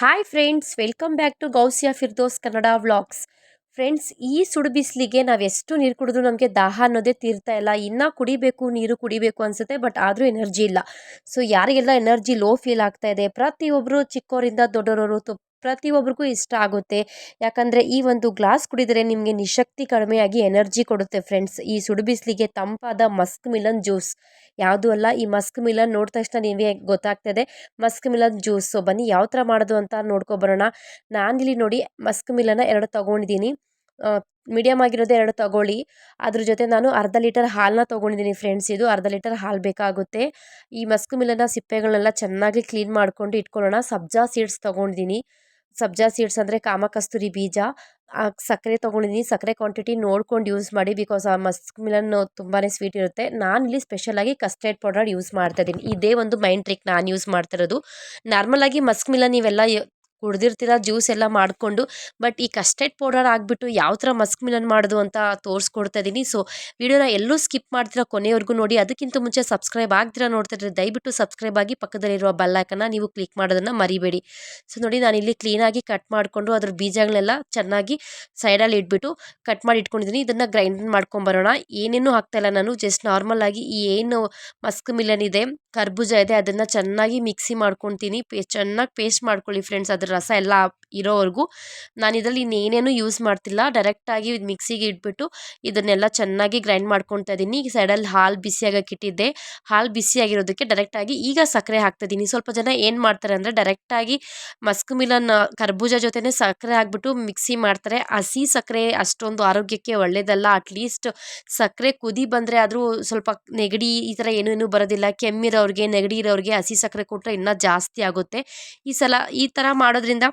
Hi friends welcome back to Gousiya Firdos Kannada vlogs friends ಈ ಸುಡು ಬಿಸಿಲಿಗೆ ನಾವು ಎಷ್ಟು ನೀರು ಕುಡಿದ್ರು ನಮಗೆ ದಾಹ ಅನ್ನೋದೇ ತೀರ್ತಾ ಇಲ್ಲ. ಇನ್ನೂ ಕುಡಿಬೇಕು, ನೀರು ಕುಡಿಬೇಕು ಅನಿಸುತ್ತೆ ಬಟ್ ಆದರೂ ಎನರ್ಜಿ ಇಲ್ಲ. ಸೊ ಯಾರಿಗೆಲ್ಲ ಎನರ್ಜಿ ಲೋ ಫೀಲ್ ಆಗ್ತಾ ಇದೆ ಪ್ರತಿಯೊಬ್ಬರು ಚಿಕ್ಕೋರಿಂದ ದೊಡ್ಡವರು ಪ್ರತಿಯೊಬ್ಬರಿಗೂ ಇಷ್ಟ ಆಗುತ್ತೆ. ಯಾಕಂದರೆ ಈ ಒಂದು ಗ್ಲಾಸ್ ಕುಡಿದರೆ ನಿಮಗೆ ನಿಶಕ್ತಿ ಕಡಿಮೆಯಾಗಿ ಎನರ್ಜಿ ಕೊಡುತ್ತೆ ಫ್ರೆಂಡ್ಸ್. ಈ ಸುಡುಬಿಸಿಲಿಗೆ ತಂಪಾದ ಮಸ್ಕ್ ಮಿಲನ್ ಜ್ಯೂಸ್. ಯಾವುದೂ ಅಲ್ಲ, ಈ ಮಸ್ಕ್ ಮಿಲನ್ ನೋಡಿದ ತಕ್ಷಣ ನಿಮಗೆ ಗೊತ್ತಾಗ್ತದೆ. Musk melon juice. ಬನ್ನಿ ಯಾವ ಥರ ಮಾಡೋದು ಅಂತ ನೋಡ್ಕೊಬರೋಣ ನಾನಿಲ್ಲಿ ನೋಡಿ ಮಸ್ಕ್ ಮಿಲನ್ನ ಎರಡು ತೊಗೊಂಡಿದ್ದೀನಿ. ಮೀಡಿಯಮ್ ಆಗಿರೋದೇ ಎರಡು ತಗೊಳ್ಳಿ. ಅದ್ರ ಜೊತೆ ನಾನು ಅರ್ಧ ಲೀಟರ್ ಹಾಲನ್ನ ತೊಗೊಂಡಿದ್ದೀನಿ ಫ್ರೆಂಡ್ಸ್. ಇದು ಅರ್ಧ ಲೀಟರ್ ಹಾಲು ಬೇಕಾಗುತ್ತೆ. ಈ ಮಸ್ಕ್ ಮಿಲನ್ನ ಸಿಪ್ಪೆಗಳನ್ನೆಲ್ಲ ಚೆನ್ನಾಗಿ ಕ್ಲೀನ್ ಮಾಡ್ಕೊಂಡು ಇಟ್ಕೊಳ್ಳೋಣ. ಸಬ್ಜಾ ಸೀಡ್ಸ್ ತೊಗೊಂಡಿದ್ದೀನಿ. ಸಬ್ಜಾ ಸೀಡ್ಸ್ ಅಂದರೆ ಕಾಮಕಸ್ತೂರಿ ಬೀಜ ಸಕ್ಕರೆ ತೊಗೊಂಡಿದ್ದೀನಿ ಸಕ್ಕರೆ ಕ್ವಾಂಟಿಟಿ ನೋಡ್ಕೊಂಡು ಯೂಸ್ ಮಾಡಿ ಬಿಕಾಸ್ ಆ ಮಸ್ಕ್ ಮಿಲನ್ ತುಂಬಾ ಸ್ವೀಟ್ ಇರುತ್ತೆ. ನಾನು ಇಲ್ಲಿ ಸ್ಪೆಷಲಾಗಿ ಕಸ್ಟರ್ಡ್ ಪೌಡರ್ ಯೂಸ್ ಮಾಡ್ತಾ ಇದ್ದೀನಿ ಇದೇ ಒಂದು ಮೈಂಡ್ ಟ್ರಿಕ್ ನಾನು ಯೂಸ್ ಮಾಡ್ತಿರೋದು ನಾರ್ಮಲಾಗಿ ಮಸ್ಕ್ ಮಿಲನ್ ನೀವೆಲ್ಲ ಕುಡ್ದಿರ್ತೀರ, ಜ್ಯೂಸ್ ಎಲ್ಲ ಮಾಡಿಕೊಂಡು, ಬಟ್ ಈ ಕಸ್ಟರ್ಡ್ ಪೌಡರ್ ಆಗಿಬಿಟ್ಟು ಯಾವ ಥರ ಮಸ್ಕ್ ಮಿಲನ್ ಮಾಡೋದು ಅಂತ ತೋರಿಸ್ಕೊಡ್ತಾ ಇದ್ದೀನಿ ಸೊ, ವಿಡಿಯೋನ ಎಲ್ಲೂ ಸ್ಕಿಪ್ ಮಾಡ್ತೀರಾ ಕೊನೆವರೆಗೂ ನೋಡಿ. ಅದಕ್ಕಿಂತ ಮುಂಚೆ ಸಬ್ಸ್ಕ್ರೈಬ್ ಆಗ್ತೀರಾ ನೋಡ್ತಾ ಇದ್ರೆ ದಯವಿಟ್ಟು ಸಬ್ಸ್ಕ್ರೈಬ್ ಆಗಿ ಪಕ್ಕದಲ್ಲಿರುವ ಬೆಲ್ಲೈಕನ್ನ ನೀವು ಕ್ಲಿಕ್ ಮಾಡೋದನ್ನು ಮರಿಬೇಡಿ. ಸೊ, ನೋಡಿ ನಾನು ಇಲ್ಲಿ ಕ್ಲೀನಾಗಿ ಕಟ್ ಮಾಡಿಕೊಂಡು ಅದ್ರ ಬೀಜಗಳನ್ನೆಲ್ಲ ಚೆನ್ನಾಗಿ ಸೈಡಲ್ಲಿ ಇಟ್ಬಿಟ್ಟು ಕಟ್ ಮಾಡಿ ಇಟ್ಕೊಂಡಿದ್ದೀನಿ ಇದನ್ನು ಗ್ರೈಂಡ್ ಮಾಡ್ಕೊಂಬರೋಣ. ಏನೇನು ಹಾಕ್ತಾಯಿಲ್ಲ ನಾನು. ಜಸ್ಟ್ ನಾರ್ಮಲ್ ಆಗಿ ಏನು ಮಸ್ಕ್ ಮಿಲನ್ ಇದೆ ಕರ್ಬೂಜ ಇದೆ ಅದನ್ನು ಚೆನ್ನಾಗಿ ಮಿಕ್ಸಿ ಮಾಡ್ಕೊತೀನಿ. ಪೇ ಚೆನ್ನಾಗಿ ಪೇಸ್ಟ್ ಮಾಡ್ಕೊಳ್ಳಿ ಫ್ರೆಂಡ್ಸ್ ಅದ್ರ ರಸ ಎಲ್ಲ ಇರೋವರೆಗೂ. ನಾನು ಇದರಲ್ಲಿ ಇನ್ನೇನೇನು ಯೂಸ್ ಮಾಡ್ತಿಲ್ಲ. ಡೈರೆಕ್ಟಾಗಿ ಇದು ಮಿಕ್ಸಿಗೆ ಇಟ್ಬಿಟ್ಟು ಇದನ್ನೆಲ್ಲ ಚೆನ್ನಾಗಿ ಗ್ರೈಂಡ್ ಮಾಡ್ಕೊತಾ ಇದ್ದೀನಿ. ಈ ಸೈಡಲ್ಲಿ ಹಾಲು ಬಿಸಿಯಾಗಕ್ಕೆ ಇಟ್ಟಿದ್ದೆ. ಹಾಲು ಬಿಸಿಯಾಗಿರೋದಕ್ಕೆ ಡೈರೆಕ್ಟಾಗಿ ಈಗ ಸಕ್ಕರೆ ಹಾಕ್ತಾಯಿದ್ದೀನಿ ಸ್ವಲ್ಪ ಜನ ಏನು ಮಾಡ್ತಾರೆ ಅಂದರೆ ಡೈರೆಕ್ಟಾಗಿ ಮಸ್ಕ್ ಮಿಲನ್ ಕರ್ಬೂಜ ಜೊತೆನೇ ಸಕ್ಕರೆ ಹಾಕ್ಬಿಟ್ಟು ಮಿಕ್ಸಿ ಮಾಡ್ತಾರೆ. ಹಸಿ ಸಕ್ಕರೆ ಅಷ್ಟೊಂದು ಆರೋಗ್ಯಕ್ಕೆ ಒಳ್ಳೆಯದಲ್ಲ ಅಟ್ಲೀಸ್ಟ್ ಸಕ್ಕರೆ ಕುದಿ ಬಂದರೆ ಆದರೂ ಸ್ವಲ್ಪ ನೆಗಡಿ ಈ ಥರ ಏನೇನು ಏನೂ ಬರೋದಿಲ್ಲ. ಕೆಮ್ಮಿರೋರಿಗೆ ನೆಗಡಿ ಇರೋರಿಗೆ ಹಸಿ ಸಕ್ಕರೆ ಕೊಟ್ಟರೆ ಇನ್ನೂ ಜಾಸ್ತಿ ಆಗುತ್ತೆ. ಈ ಸಲ ಈ ಥರ ಮಾಡೋದ್ರಿಂದ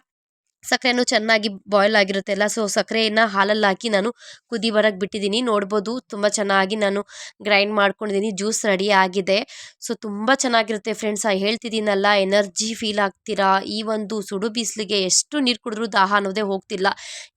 ಸಕ್ಕರೆನೂ ಚೆನ್ನಾಗಿ ಬಾಯ್ಲ್ ಆಗಿರುತ್ತಲ್ಲ ಸೊ ಸಕ್ಕರೆಯನ್ನು ಹಾಲಲ್ಲಿ ಹಾಕಿ ನಾನು ಕುದಿ ಬರೋಕ್ಕೆ ಬಿಟ್ಟಿದ್ದೀನಿ. ನೋಡ್ಬೋದು ತುಂಬ ಚೆನ್ನಾಗಿ ನಾನು ಗ್ರೈಂಡ್ ಮಾಡ್ಕೊಂಡಿದ್ದೀನಿ. ಜ್ಯೂಸ್ ರೆಡಿ ಆಗಿದೆ. ಸೊ ತುಂಬ ಚೆನ್ನಾಗಿರುತ್ತೆ ಫ್ರೆಂಡ್ಸ್ ಆ ಹೇಳ್ತಿದ್ದೀನಲ್ಲ ಎನರ್ಜಿ ಫೀಲ್ ಆಗ್ತೀರಾ? ಈ ಒಂದು ಸುಡು ಬಿಸಿಲಿಗೆ ಎಷ್ಟು ನೀರು ಕುಡಿದ್ರೂ ದಾಹ ಅನ್ನೋದೇ ಹೋಗ್ತಿಲ್ಲ.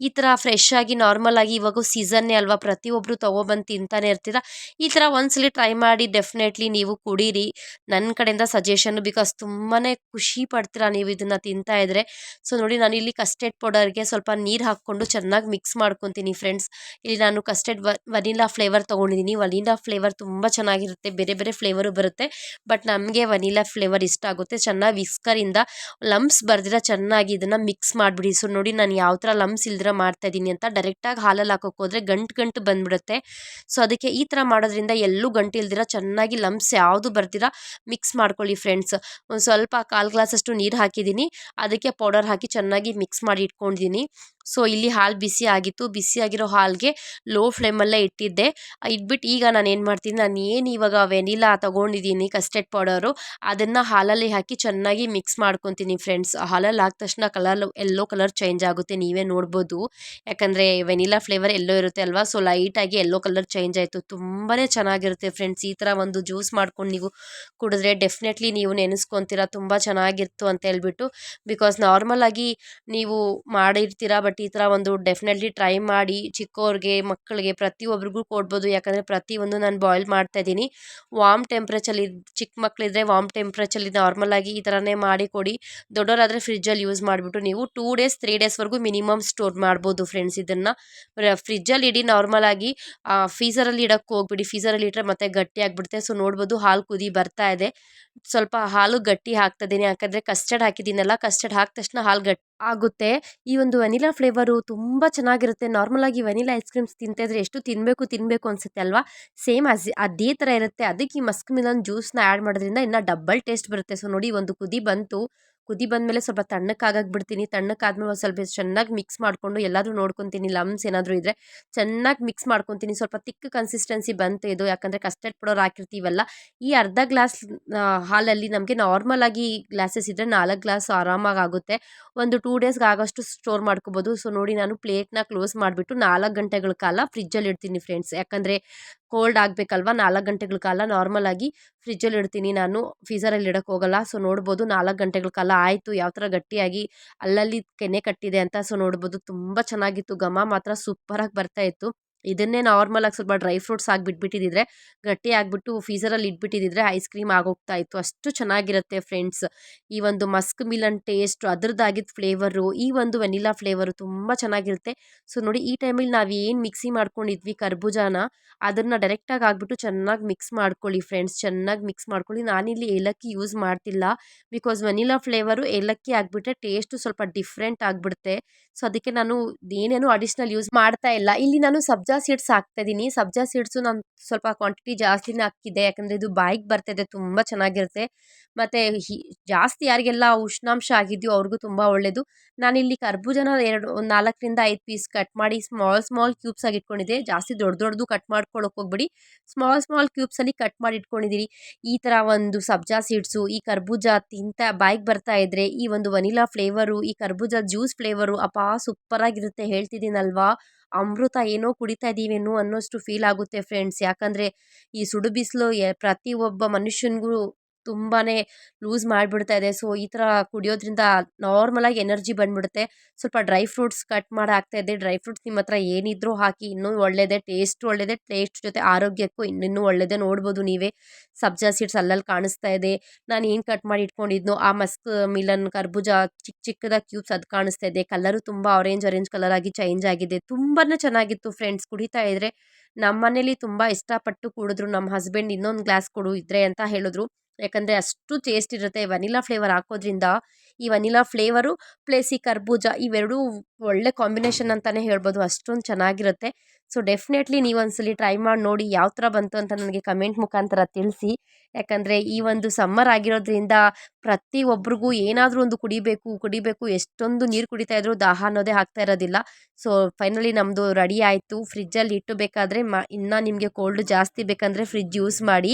ಈ ಥರ ಫ್ರೆಶ್ ಆಗಿ ನಾರ್ಮಲ್ ಆಗಿ ಇವಾಗ ಸೀಸನ್ನೇ ಅಲ್ವಾ? ಪ್ರತಿಯೊಬ್ಬರು ತೊಗೊಬಂದು ತಿಂತಾನೆ ಇರ್ತೀರ? ಈ ಥರ ಒಂದ್ಸಲಿ ಟ್ರೈ ಮಾಡಿ ಡೆಫಿನೆಟ್ಲಿ ನೀವು ಕುಡೀರಿ. ನನ್ನ ಕಡೆಯಿಂದ ಸಜೆಷನ್ ಬಿಕಾಸ್ ತುಂಬಾ ಖುಷಿ ಪಡ್ತೀರಾ ನೀವು ಇದನ್ನು ತಿಂತಾ ಇದ್ರೆ. ಸೊ ನೋಡಿ ನಾನು ಇಲ್ಲಿ ಕಸ್ಟರ್ಡ್ ಪೌಡರ್ಗೆ ಸ್ವಲ್ಪ ನೀರು ಹಾಕ್ಕೊಂಡು ಚೆನ್ನಾಗಿ ಮಿಕ್ಸ್ ಮಾಡ್ಕೊತೀನಿ ಫ್ರೆಂಡ್ಸ್ ಇಲ್ಲಿ ನಾನು ಕಸ್ಟರ್ಡ್ ವನಿಲಾ ಫ್ಲೇವರ್ ತೊಗೊಂಡಿದ್ದೀನಿ ವನಿಲಾ ಫ್ಲೇವರ್ ತುಂಬ ಚೆನ್ನಾಗಿರುತ್ತೆ. ಬೇರೆ ಬೇರೆ ಫ್ಲೇವರು ಬರುತ್ತೆ. ಬಟ್ ನಮಗೆ ವನಿಲಾ ಫ್ಲೇವರ್ ಇಷ್ಟ ಆಗುತ್ತೆ. ಚೆನ್ನಾಗಿ ವಿಸ್ಕರಿಂದ ಲಂಪ್ಸ್ ಬರ್ದಿರ ಚೆನ್ನಾಗಿ ಇದನ್ನು ಮಿಕ್ಸ್ ಮಾಡಿಬಿಡಿ. ಸೊ ನೋಡಿ ನಾನು ಯಾವ ಥರ ಲಂಪ್ಸ್ ಇಲ್ದಿರ ಮಾಡ್ತಾಯಿದ್ದೀನಿ ಅಂತ ಡೈರೆಕ್ಟಾಗಿ ಹಾಲಲ್ಲಿ ಹಾಕೋಕೆ ಹೋದರೆ ಗಂಟು ಗಂಟು ಬಂದ್ಬಿಡುತ್ತೆ. ಸೊ ಅದಕ್ಕೆ ಈ ಥರ ಮಾಡೋದ್ರಿಂದ ಎಲ್ಲೂ ಗಂಟು ಇಲ್ದಿರ ಚೆನ್ನಾಗಿ ಲಂಪ್ಸ್ ಯಾವುದು ಬರ್ದಿರ ಮಿಕ್ಸ್ ಮಾಡ್ಕೊಳ್ಳಿ ಫ್ರೆಂಡ್ಸ್ ಒಂದು ಸ್ವಲ್ಪ ಕಾಲು ಗ್ಲಾಸಷ್ಟು ನೀರು ಹಾಕಿದ್ದೀನಿ ಅದಕ್ಕೆ ಪೌಡರ್ ಹಾಕಿ ಚೆನ್ನಾಗಿ ಮಿಕ್ಸ್ ಮಾಡಿ ಇಟ್ಕೊಂಡಿದ್ದೀನಿ ಸೊ ಇಲ್ಲಿ ಹಾಲು ಬಿಸಿ ಆಗಿತ್ತು. ಬಿಸಿ ಆಗಿರೋ ಹಾಲಿಗೆ ಲೋ ಫ್ಲೇಮಲ್ಲೇ ಇಟ್ಟಿದ್ದೆ. ಇಟ್ಬಿಟ್ಟು ಈಗ ನಾನು ಏನು ಮಾಡ್ತೀನಿ? ನಾನು ಏನು ಇವಾಗ ವೆನಿಲಾ ತೊಗೊಂಡಿದ್ದೀನಿ ಕಸ್ಟರ್ಡ್ ಪೌಡರು ಅದನ್ನು ಹಾಲಲ್ಲಿ ಹಾಕಿ ಚೆನ್ನಾಗಿ ಮಿಕ್ಸ್ ಮಾಡ್ಕೊತೀನಿ ಫ್ರೆಂಡ್ಸ್ ಹಾಲಲ್ಲಿ ಹಾಕಿದ ತಕ್ಷಣ ಕಲರ್ ಎಲ್ಲೋ ಕಲರ್ ಚೇಂಜ್ ಆಗುತ್ತೆ. ನೀವೇ ನೋಡ್ಬೋದು. ಯಾಕಂದರೆ ವೆನಿಲಾ ಫ್ಲೇವರ್ ಎಲ್ಲೋ ಇರುತ್ತೆ ಅಲ್ವಾ? ಸೊ ಲೈಟಾಗಿ ಎಲ್ಲೋ ಕಲರ್ ಚೇಂಜ್ ಆಯಿತು. ತುಂಬಾ ಚೆನ್ನಾಗಿರುತ್ತೆ ಫ್ರೆಂಡ್ಸ್ ಈ ಥರ ಒಂದು ಜ್ಯೂಸ್ ಮಾಡ್ಕೊಂಡು ನೀವು ಕುಡಿದ್ರೆ ಡೆಫಿನೆಟ್ಲಿ ನೀವು ನೆನೆಸ್ಕೊತೀರಾ. ತುಂಬ ಚೆನ್ನಾಗಿತ್ತು ಅಂತ ಹೇಳ್ಬಿಟ್ಟು. ಬಿಕಾಸ್ ನಾರ್ಮಲ್ ಆಗಿ ನೀವು ಮಾಡಿರ್ತೀರ ಬಟ್ ಈ ಥರ ಒಂದು ಡೆಫಿನೆಟ್ಲಿ ಟ್ರೈ ಮಾಡಿ ಚಿಕ್ಕವ್ರಿಗೆ ಮಕ್ಕಳಿಗೆ ಪ್ರತಿಯೊಬ್ಬರಿಗೂ ಕೊಡ್ಬೋದು. ಯಾಕಂದರೆ ಪ್ರತಿಯೊಂದು ನಾನು ಬಾಯ್ಲ್ ಮಾಡ್ತಾಯಿದ್ದೀನಿ ವಾಮ್ ಟೆಂಪ್ರೇಚಲ್ಲಿ ಚಿಕ್ಕ ಮಕ್ಕಳಿದ್ರೆ ವಾಮ್ ಟೆಂಪ್ರೇಚಲ್ಲಿ ನಾರ್ಮಲಾಗಿ ಈ ಥರನೇ ಮಾಡಿ ಕೊಡಿ. ದೊಡ್ಡವರಾದರೆ ಫ್ರಿಜ್ಜಲ್ಲಿ ಯೂಸ್ ಮಾಡಿಬಿಟ್ಟು ನೀವು ಟೂ ಡೇಸ್, ತ್ರೀ ಡೇಸ್ವರೆಗೂ ಮಿನಿಮಮ್ ಸ್ಟೋರ್ ಮಾಡ್ಬೋದು ಫ್ರೆಂಡ್ಸ್ ಇದನ್ನು. ಫ್ರಿಜ್ಜಲ್ಲಿ ಇಡಿ ನಾರ್ಮಲಾಗಿ ಫೀಸರಲ್ಲಿ ಇಡೋಕ್ಕೆ ಹೋಗ್ಬಿಡಿ. ಫೀಸರಲ್ಲಿ ಇಟ್ಟರೆ ಮತ್ತೆ ಗಟ್ಟಿ ಆಗಿಬಿಡುತ್ತೆ. ಸೊ ನೋಡ್ಬೋದು ಹಾಲು ಕುದಿ ಬರ್ತಾ ಇದೆ. ಸ್ವಲ್ಪ ಹಾಲು ಗಟ್ಟಿ ಹಾಕ್ತಿದ್ದೀನಿ ಯಾಕಂದರೆ ಕಸ್ಟರ್ಡ್ ಹಾಕಿದ್ದೀನಲ್ಲ, ಕಸ್ಟರ್ಡ್ ಹಾಕಿದ ತಕ್ಷಣ ಹಾಲು ಗಟ್ಟಿ ಆಗುತ್ತೆ. ಈ ಒಂದು ವೆನಿಲಾ ಫ್ಲೇವರು ತುಂಬ ಚೆನ್ನಾಗಿರುತ್ತೆ. ನಾರ್ಮಲಾಗಿ ವೆನಿಲಾ ಐಸ್ ಕ್ರೀಮ್ಸ್ ತಿಂತಾಯಿದ್ರೆ ಎಷ್ಟು ತಿನ್ನಬೇಕು ತಿನ್ನಬೇಕು ಅನಿಸುತ್ತೆ ಅಲ್ವಾ? ಸೇಮ್ ಅಸ್ ಅದೇ ಥರ ಇರುತ್ತೆ. ಅದಕ್ಕೆ ಈ ಮಸ್ಕ್ ಮಿಲನ್ ಜ್ಯೂಸ್ನ ಆ್ಯಡ್ ಮಾಡೋದ್ರಿಂದ ಇನ್ನೂ ಡಬ್ಬಲ್ ಟೇಸ್ಟ್ ಬರುತ್ತೆ. ಸೊ ನೋಡಿ ಒಂದು ಕುದಿ ಬಂತು. ಕುದಿ ಬಂದಮೇಲೆ ಸ್ವಲ್ಪ ತಣ್ಣಕ್ಕಾಗಕ್ಕೆ ಬಿಡ್ತೀನಿ ತಣ್ಣಕ್ಕಾದ್ಮೇಲೆ ಒಂದು ಸ್ವಲ್ಪ ಚೆನ್ನಾಗಿ ಮಿಕ್ಸ್ ಮಾಡಿಕೊಂಡು ಎಲ್ಲಾದರೂ ನೋಡ್ಕೊತೀನಿ. ಲಮ್ಸ್ ಏನಾದರೂ ಇದ್ದರೆ ಚೆನ್ನಾಗಿ ಮಿಕ್ಸ್ ಮಾಡ್ಕೊತೀನಿ. ಸ್ವಲ್ಪ ತಿಕ್ ಕನ್ಸಿಸ್ಟೆನ್ಸಿ ಬಂತು ಇದು. ಯಾಕಂದರೆ ಕಸ್ಟರ್ಡ್ ಪೌಡರ್ ಹಾಕಿರ್ತೀವಲ್ಲ, ಈ ಅರ್ಧ ಗ್ಲಾಸ್ ಹಾಲಲ್ಲಿ ನಮಗೆ ನಾರ್ಮಲಾಗಿ ಗ್ಲಾಸಸ್ ಇದ್ದರೆ ನಾಲ್ಕು ಗ್ಲಾಸ್ ಆರಾಮಾಗಿ ಆಗುತ್ತೆ. ಒಂದು ಟೂ ಡೇಸ್ಗೆ ಆಗೋಷ್ಟು ಸ್ಟೋರ್ ಮಾಡ್ಕೋಬೋದು. ಸೊ ನೋಡಿ ನಾನು ಪ್ಲೇಟ್ನ ಕ್ಲೋಸ್ ಮಾಡಿಬಿಟ್ಟು ನಾಲ್ಕು ಗಂಟೆಗಳ ಕಾಲ ಫ್ರಿಜ್ಜಲ್ಲಿ ಇಡ್ತೀನಿ ಫ್ರೆಂಡ್ಸ್ ಯಾಕಂದರೆ ಕೋಲ್ಡ್ ಆಗಬೇಕಲ್ವ? ನಾಲ್ಕು ಗಂಟೆಗಳ ಕಾಲ ನಾರ್ಮಲಾಗಿ ಫ್ರಿಜ್ಜಲ್ಲಿ ಇಡ್ತೀನಿ ನಾನು. ಫ್ರೀಝರಲ್ಲಿ ಇಡಕ್ಕೆ ಹೋಗಲ್ಲ. ಸೊ ನೋಡ್ಬೋದು ನಾಲ್ಕು ಗಂಟೆಗಳ ಕಾಲ ಆಯಿತು. ಯಾವ ಥರ ಗಟ್ಟಿಯಾಗಿ ಅಲ್ಲಲ್ಲಿ ಕೆನೆ ಕಟ್ಟಿದೆ ಅಂತ ಸೊ ನೋಡ್ಬೋದು. ತುಂಬ ಚೆನ್ನಾಗಿತ್ತು. ಘಮ ಮಾತ್ರ ಸೂಪರಾಗಿ ಬರ್ತಾಯಿತ್ತು ಇದನ್ನೇ ನಾರ್ಮಲಾಗಿ ಸ್ವಲ್ಪ ಡ್ರೈ ಫ್ರೂಟ್ಸ್ ಹಾಕಿ ಬಿಟ್ಬಿಟ್ಟಿದ್ರೆ ಗಟ್ಟಿ ಆಗಿಬಿಟ್ಟು ಫೀಝರಲ್ಲಿ ಇಟ್ಬಿಟ್ಟಿದ್ರೆ ಐಸ್ ಕ್ರೀಮ್ ಆಗೋಗ್ತಾ ಇತ್ತು. ಅಷ್ಟು ಚೆನ್ನಾಗಿರುತ್ತೆ ಫ್ರೆಂಡ್ಸ್. ಈ ಒಂದು ಮಸ್ಕ್ ಮಿಲನ್ ಟೇಸ್ಟ್ ಅದರದ್ದಾಗಿದ್ದ ಫ್ಲೇವರು ಈ ಒಂದು ವೆನಿಲಾ ಫ್ಲೇವರು ತುಂಬ ಚೆನ್ನಾಗಿರುತ್ತೆ. ಸೊ ನೋಡಿ ಈ ಟೈಮಲ್ಲಿ ನಾವು ಏನು ಮಿಕ್ಸಿ ಮಾಡ್ಕೊಂಡಿದ್ವಿ ಕರ್ಬೂಜಾನ, ಅದನ್ನು ಡೈರೆಕ್ಟಾಗಿ ಹಾಕ್ಬಿಟ್ಟು ಚೆನ್ನಾಗಿ ಮಿಕ್ಸ್ ಮಾಡ್ಕೊಳ್ಳಿ ಫ್ರೆಂಡ್ಸ್ ಚೆನ್ನಾಗಿ ಮಿಕ್ಸ್ ಮಾಡ್ಕೊಳ್ಳಿ. ನಾನಿಲ್ಲಿ ಏಲಕ್ಕಿ ಯೂಸ್ ಮಾಡ್ತಿಲ್ಲ. ಬಿಕಾಸ್ ವೆನಿಲಾ ಫ್ಲೇವರು ಏಲಕ್ಕಿ ಆಗಿಬಿಟ್ರೆ ಟೇಸ್ಟು ಸ್ವಲ್ಪ ಡಿಫ್ರೆಂಟ್ ಆಗಿಬಿಡುತ್ತೆ. ಸೊ ಅದಕ್ಕೆ ನಾನು ಏನೇನು ಅಡಿಷ್ನಲ್ ಯೂಸ್ ಮಾಡ್ತಾ ಇಲ್ಲ. ಇಲ್ಲಿ ನಾನು ಸಬ್ಜಾ ಸೀಡ್ಸ್ ಹಾಕ್ತಾ ಇದ್ದೀನಿ ಸಬ್ಜಾ ಸೀಡ್ಸು ನಾನು ಸ್ವಲ್ಪ ಕ್ವಾಂಟಿಟಿ ಜಾಸ್ತಿನೇ ಹಾಕಿದ್ದೆ. ಯಾಕಂದರೆ ಇದು ಬಾಯಿಗೆ ಬರ್ತಾಯಿದೆ ತುಂಬ ಚೆನ್ನಾಗಿರುತ್ತೆ. ಮತ್ತು ಹಿ, ಜಾಸ್ತಿ ಯಾರಿಗೆಲ್ಲ ಉಷ್ಣಾಂಶ ಆಗಿದೆಯೋ ಅವ್ರಿಗೂ ತುಂಬ ಒಳ್ಳೆಯದು ನಾನಿಲ್ಲಿ ಕರ್ಬೂಜನ ಎರಡು, ಒಂದು ನಾಲ್ಕರಿಂದ ಐದು ಪೀಸ್ ಕಟ್ ಮಾಡಿ ಸ್ಮಾಲ್ ಸ್ಮಾಲ್ ಕ್ಯೂಬ್ಸ್ ಆಗಿ ಇಟ್ಕೊಂಡಿದ್ದೆ. ಜಾಸ್ತಿ ದೊಡ್ಡ ದೊಡ್ಡದು ಕಟ್ ಮಾಡ್ಕೊಳ್ಳೋಕೆ ಹೋಗ್ಬಿಡಿ. ಸ್ಮಾಲ್ ಸ್ಮಾಲ್ ಕ್ಯೂಬ್ಸಲ್ಲಿ ಕಟ್ ಮಾಡಿ ಇಟ್ಕೊಂಡಿದ್ದೀರಿ ಈ ಥರ ಒಂದು ಸಬ್ಜಾ ಸೀಡ್ಸು, ಈ ಕರ್ಬೂಜ ತಿಂತ ಬಾಯಿಗೆ ಬರ್ತಾ ಇದ್ದರೆ ಈ ಒಂದು ವನಿಲಾ ಫ್ಲೇವರು ಈ ಕರ್ಬೂಜ ಜ್ಯೂಸ್ ಫ್ಲೇವರು ಅಪ್ಪ ಸೂಪರಾಗಿರುತ್ತೆ ಹೇಳ್ತಿದ್ದೀನಲ್ವಾ? ಅಮೃತ ಏನೋ ಕುಡಿತಾ ಇದ್ದೀವೇನೋ ಅನ್ನೋಷ್ಟು ಫೀಲ್ ಆಗುತ್ತೆ ಫ್ರೆಂಡ್ಸ್ ಯಾಕಂದರೆ ಈ ಸುಡು ಬಿಸಿಲು ಪ್ರತಿ ಒಬ್ಬ ಮನುಷ್ಯನಿಗೂ ತುಂಬಾ ಲೂಸ್ ಮಾಡಿಬಿಡ್ತಾ ಇದೆ. ಸೊ, ಈ ಥರ ಕುಡಿಯೋದ್ರಿಂದ ನಾರ್ಮಲಾಗಿ ಎನರ್ಜಿ ಬಂದುಬಿಡುತ್ತೆ. ಸ್ವಲ್ಪ ಡ್ರೈ ಫ್ರೂಟ್ಸ್ ಕಟ್ ಮಾಡಿ ಹಾಕ್ತಾಯಿದ್ದೆ ಡ್ರೈ ಫ್ರೂಟ್ಸ್ ನಿಮ್ಮ ಹತ್ರ ಏನಿದ್ರೂ ಹಾಕಿ ಇನ್ನೂ ಒಳ್ಳೆಯದೇ ಟೇಸ್ಟ್ ಒಳ್ಳೆಯದೇ ಟೇಸ್ಟ್ ಜೊತೆ ಆರೋಗ್ಯಕ್ಕೂ ಇನ್ನೂ ಒಳ್ಳೆಯದೇ ನೋಡ್ಬೋದು ನೀವೇ. ಸಬ್ಜಾ ಸೀಡ್ಸ್ ಅಲ್ಲಲ್ಲಿ ಕಾಣಿಸ್ತಾ ಇದೆ. ನಾನು ಏನು ಕಟ್ ಮಾಡಿ ಇಟ್ಕೊಂಡಿದ್ನೋ ಆ ಮಸ್ಕ್, ಮಿಲನ್, ಕರ್ಬೂಜ ಚಿಕ್ಕ ಚಿಕ್ಕದಾಗಿ ಕ್ಯೂಬ್ಸ್ ಅದು ಕಾಣಿಸ್ತಾ ಇದೆ. ಕಲರು ತುಂಬ ಆರೆಂಜ್ ಆರೆಂಜ್ ಕಲರ್ ಆಗಿ ಚೇಂಜ್ ಆಗಿದೆ. ತುಂಬಾ ಚೆನ್ನಾಗಿತ್ತು ಫ್ರೆಂಡ್ಸ್. ಕುಡಿತಾ ಇದ್ದರೆ ನಮ್ಮ ಮನೇಲಿ ತುಂಬ ಇಷ್ಟಪಟ್ಟು ಕುಡಿದ್ರು. ನಮ್ಮ ಹಸ್ಬೆಂಡ್ ಇನ್ನೊಂದು ಗ್ಲಾಸ್ ಕೊಡು ಇದ್ರೆ ಅಂತ ಹೇಳಿದ್ರು. ಯಾಕಂದರೆ ಅಷ್ಟು ಟೇಸ್ಟ್ ಇರುತ್ತೆ ವನಿಲಾ ಫ್ಲೇವರ್ ಹಾಕೋದ್ರಿಂದ ಈ ವನಿಲಾ ಫ್ಲೇವರು ಪ್ಲೇಸ್ ಈ ಕರ್ಬೂಜ ಇವೆರಡೂ ಒಳ್ಳೆ ಕಾಂಬಿನೇಷನ್ ಅಂತಲೇ ಹೇಳ್ಬೋದು. ಅಷ್ಟೊಂದು ಚೆನ್ನಾಗಿರುತ್ತೆ. ಸೊ, ಡೆಫಿನೆಟ್ಲಿ ನೀವು ಒಂದ್ಸಲಿ ಟ್ರೈ ಮಾಡಿ ನೋಡಿ ಯಾವ ಥರ ಬಂತು ಅಂತ ನನಗೆ ಕಮೆಂಟ್ ಮುಖಾಂತರ ತಿಳಿಸಿ. ಯಾಕಂದರೆ ಈ ಒಂದು ಸಮ್ಮರ್ ಆಗಿರೋದ್ರಿಂದ ಪ್ರತಿಯೊಬ್ಬರಿಗೂ ಏನಾದರೂ ಒಂದು ಕುಡಿಬೇಕು ಕುಡಿಬೇಕು, ಎಷ್ಟೊಂದು ನೀರು ಕುಡಿತಾ ಇದ್ರೂ ದಾಹ ಅನ್ನೋದೇ ಆಗ್ತಾ ಇರೋದಿಲ್ಲ. ಸೊ, ಫೈನಲಿ ನಮ್ಮದು ರೆಡಿ ಆಯಿತು. ಫ್ರಿಜ್ಜಲ್ಲಿ ಇಟ್ಟು ಬೇಕಾದರೆ ಮ, ಇನ್ನೂ ನಿಮಗೆ ಕೋಲ್ಡ್ ಜಾಸ್ತಿ ಬೇಕಂದರೆ ಫ್ರಿಜ್ ಯೂಸ್ ಮಾಡಿ.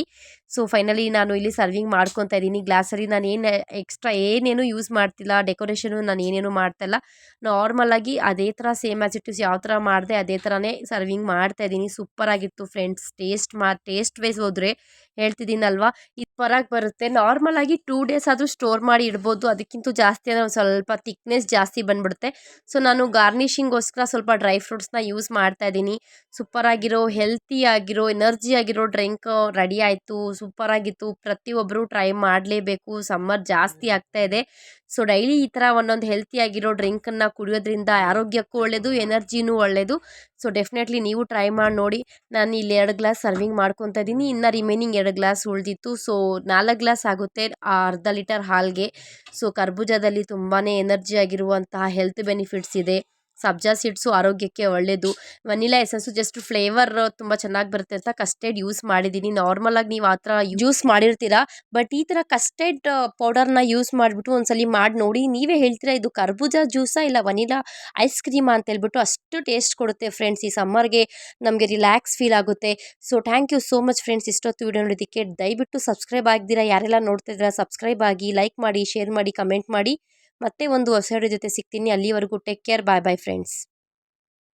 ಸೊ, ಫೈನಲಿ ನಾನು ಇಲ್ಲಿ ಸರ್ವಿಂಗ್ ಮಾಡ್ಕೊತಾ ಇದ್ದೀನಿ ಗ್ಲಾಸಲ್ಲಿ ನಾನು ಏನು ಎಕ್ಸ್ಟ್ರಾ ಏನೇನು ಯೂಸ್ ಮಾಡ್ತಿಲ್ಲ ಡೆಕೋರೇಷನು ನಾನು ಏನೇನು ಮಾಡ್ತಾಯಿಲ್ಲ ನಾರ್ಮಲಾಗಿ ಅದೇ ಥರ ಸೇಮ್ ಆ್ಯಸ್ ಇಟ್ ಇಸ್ ಯಾವ ಥರ ಮಾಡಿದೆ ಅದೇ ಥರನೇ ಸರ್ವಿಂಗ್ ಮಾಡ್ತಾ ಮಾಡ್ತಾಯಿದ್ದೀನಿ ಸೂಪರಾಗಿತ್ತು ಫ್ರೆಂಡ್ಸ್ ಟೇಸ್ಟ್ ಮಾ ಟೇಸ್ಟ್ ವೈಸ್ ಹೋದರೆ ಹೇಳ್ತಿದ್ದೀನಲ್ವಾ? ಇದು ಹೊರಗೆ ಬರುತ್ತೆ. ನಾರ್ಮಲಾಗಿ ಟೂ ಡೇಸ್ ಆದರೂ ಸ್ಟೋರ್ ಮಾಡಿ ಇಡ್ಬೋದು. ಅದಕ್ಕಿಂತ ಜಾಸ್ತಿ ಅಂದರೆ ಸ್ವಲ್ಪ ತಿಕ್ನೆಸ್ ಜಾಸ್ತಿ ಬಂದ್ಬಿಡುತ್ತೆ. ಸೊ ನಾನು ಗಾರ್ನಿಷಿಂಗೋಸ್ಕರ ಸ್ವಲ್ಪ ಡ್ರೈ ಫ್ರೂಟ್ಸ್ನ ಯೂಸ್ ಮಾಡ್ತಾ ಇದ್ದೀನಿ. ಸೂಪರಾಗಿರೋ ಹೆಲ್ತಿಯಾಗಿರೋ ಎನರ್ಜಿ ಆಗಿರೋ ಡ್ರಿಂಕ್ ರೆಡಿ ಆಯಿತು. ಸೂಪರಾಗಿತ್ತು ಪ್ರತಿಯೊಬ್ಬರು ಟ್ರೈ ಮಾಡಲೇಬೇಕು. ಸಮ್ಮರ್ ಜಾಸ್ತಿ ಆಗ್ತಾ ಇದೆ. ಸೊ ಡೈಲಿ ಈ ಥರ ಒಂದೊಂದು ಹೆಲ್ತಿಯಾಗಿರೋ ಡ್ರಿಂಕನ್ನು ಕುಡಿಯೋದ್ರಿಂದ ಆರೋಗ್ಯಕ್ಕೂ ಒಳ್ಳೆಯದು ಎನರ್ಜಿನೂ ಒಳ್ಳೆಯದು ಸೊ ಡೆಫಿನೆಟ್ಲಿ ನೀವು ಟ್ರೈ ಮಾಡಿ ನೋಡಿ. ನಾನು ಇಲ್ಲಿ ಎರಡು ಗ್ಲಾಸ್ ಸರ್ವಿಂಗ್ ಮಾಡ್ಕೊತಾ ಇದ್ದೀನಿ. ಇನ್ನು ರಿಮೈನಿಂಗ್ ಎರಡು ಗ್ಲಾಸ್ ಉಳಿದಿತ್ತು. ಸೊ ನಾಲ್ಕು ಗ್ಲಾಸ್ ಆಗುತ್ತೆ ಅರ್ಧ ಲೀಟರ್ ಹಾಲಿಗೆ. ಸೊ ಕರ್ಬೂಜದಲ್ಲಿ ತುಂಬಾ ಎನರ್ಜಿ ಆಗಿರುವಂತಹ ಹೆಲ್ತ್ ಬೆನಿಫಿಟ್ಸ್ ಇದೆ. ಸಬ್ಜಾ ಸೀಡ್ಸು ಆರೋಗ್ಯಕ್ಕೆ ಒಳ್ಳೆಯದು ವನಿಲಾ ಎಸೆನ್ಸು ಜಸ್ಟ್ ಫ್ಲೇವರ್ ತುಂಬ ಚೆನ್ನಾಗಿ ಬರುತ್ತೆ ಅಂತ ಕಸ್ಟರ್ಡ್ ಯೂಸ್ ಮಾಡಿದ್ದೀನಿ ನಾರ್ಮಲಾಗಿ ನೀವು ಆ ಥರ ಯೂಸ್ ಮಾಡಿರ್ತೀರಾ, ಬಟ್ ಈ ಥರ ಕಸ್ಟರ್ಡ್ ಪೌಡರ್ನ ಯೂಸ್ ಮಾಡಿಬಿಟ್ಟು ಒಂದ್ಸಲಿ ಮಾಡಿ ನೋಡಿ. ನೀವೇ ಹೇಳ್ತೀರಾ ಇದು ಕರ್ಬೂಜ ಜ್ಯೂಸಾ ಇಲ್ಲ ವನಿಲಾ ಐಸ್ ಕ್ರೀಮಾ ಅಂತ ಹೇಳ್ಬಿಟ್ಟು ಅಷ್ಟು ಟೇಸ್ಟ್ ಕೊಡುತ್ತೆ ಫ್ರೆಂಡ್ಸ್ ಈ ಸಮ್ಮರ್ಗೆ. ನಮಗೆ ರಿಲ್ಯಾಕ್ಸ್ ಫೀಲ್ ಆಗುತ್ತೆ. So, thank you so much friends ಇಷ್ಟೊತ್ತು ವಿಡಿಯೋ ನೋಡೋದಕ್ಕೆ ದಯವಿಟ್ಟು ಸಬ್ಸ್ಕ್ರೈಬ್ ಆಗಿದ್ದೀರಾ ಯಾರೆಲ್ಲ ನೋಡ್ತಿದ್ದೀರಾ ಸಬ್ಸ್ಕ್ರೈಬ್ ಆಗಿ ಲೈಕ್ ಮಾಡಿ, ಶೇರ್ ಮಾಡಿ, ಕಮೆಂಟ್ ಮಾಡಿ. ಮತ್ತೆ ಒಂದು ಹೊಸ ಜೊತೆ ಸಿಗ್ತೀನಿ. ಅಲ್ಲಿವರೆಗೂ take care bye bye friends